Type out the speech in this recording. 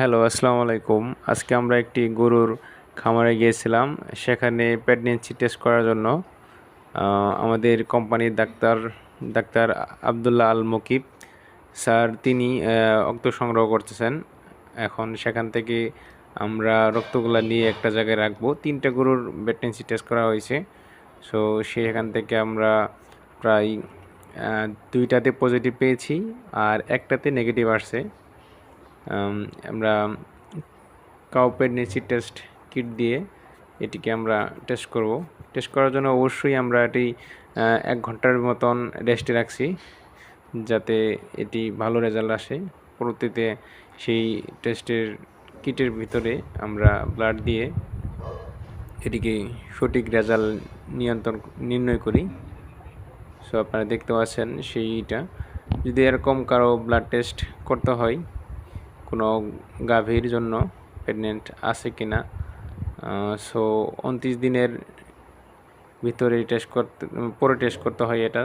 Hello, আসসালামু আলাইকুম। আজকে আমরা একটি গরুর খামারে গিয়েছিলাম। সেখানে প্রেগনেন্সি টেস্ট করার জন্য। আমাদের কোম্পানির doctor doctor Abdullah Al Mukib sir, তিনি রক্ত সংগ্রহ করতেছেন। এখন সেখান থেকে আমরা রক্তগুলা নিয়ে একটা জায়গায় রাখব। তিনটা গরুর প্রেগনেন্সি টেস্ট করা হয়েছে। সো সেখান থেকে আমরা প্রায় দুইটাতে পজিটিভ পেয়েছি আর একটাতে নেগেটিভ আসছে। আমরা কাউ প্রেগনেন্সি টেস্ট কিট দিয়ে। এটিকে আমরা টেস্ট করব। টেস্ট করার জন্য অবশ্যই আমরা এটি এক ঘণ্টার মতন রেস্টে রাখছি, যাতে এটি ভালো রেজাল্ট আসে। পরবর্তীতে সেই টেস্টের কিটের ভিতরে আমরা ব্লাড দিয়ে এটিকে সঠিক রেজাল্ট নিয়ন্ত্রণ, নির্ণয় করি। সো আপনারা দেখতে পাচ্ছেন সেইটা। যদি এরকম কারও ব্লাড টেস্ট করতে হয় কোনো গাভীর জন্য প্রেগনেন্ট আছে কি না সো উনত্রিশ দিনের ভিতরে টেস্ট করতে, পরে টেস্ট করতে হয় এটা।